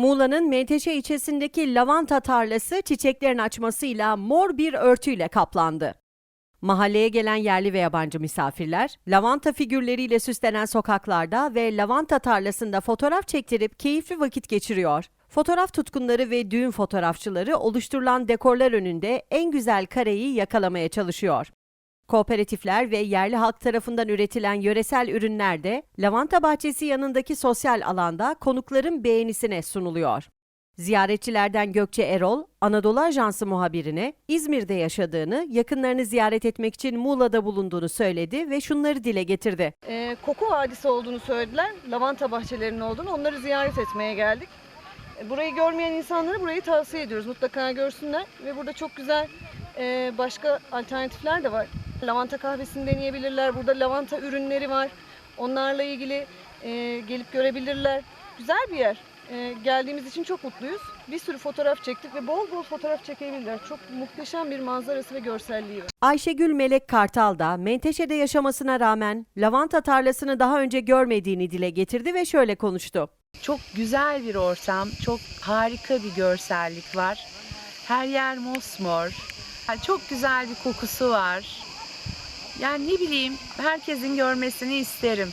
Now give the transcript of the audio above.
Muğla'nın Menteşe ilçesindeki lavanta tarlası çiçeklerin açmasıyla mor bir örtüyle kaplandı. Mahalleye gelen yerli ve yabancı misafirler, lavanta figürleriyle süslenen sokaklarda ve lavanta tarlasında fotoğraf çektirip keyifli vakit geçiriyor. Fotoğraf tutkunları ve düğün fotoğrafçıları oluşturulan dekorlar önünde en güzel kareyi yakalamaya çalışıyor. Kooperatifler ve yerli halk tarafından üretilen yöresel ürünler de lavanta bahçesi yanındaki sosyal alanda konukların beğenisine sunuluyor. Ziyaretçilerden Gökçe Erol, Anadolu Ajansı muhabirine İzmir'de yaşadığını, yakınlarını ziyaret etmek için Muğla'da bulunduğunu söyledi ve şunları dile getirdi. Ee, koku vadisi olduğunu söylediler. Lavanta bahçelerinin olduğunu. Onları ziyaret etmeye geldik. Ee, Burayı görmeyen insanlara burayı tavsiye ediyoruz. Mutlaka görsünler. Ve burada çok güzel e, başka alternatifler de var. Lavanta kahvesini deneyebilirler. Burada lavanta ürünleri var. Onlarla ilgili e, gelip görebilirler. Güzel bir yer. E, geldiğimiz için çok mutluyuz. Bir sürü fotoğraf çektik ve bol bol fotoğraf çekebilirler. Çok muhteşem bir manzarası ve görselliği var. Ayşegül Melek Kartal da Menteşe'de yaşamasına rağmen lavanta tarlasını daha önce görmediğini dile getirdi ve şöyle konuştu. Çok güzel bir ortam, çok harika bir görsellik var. Her yer mosmor. Yani çok güzel bir kokusu var. Yani ne bileyim, herkesin görmesini isterim.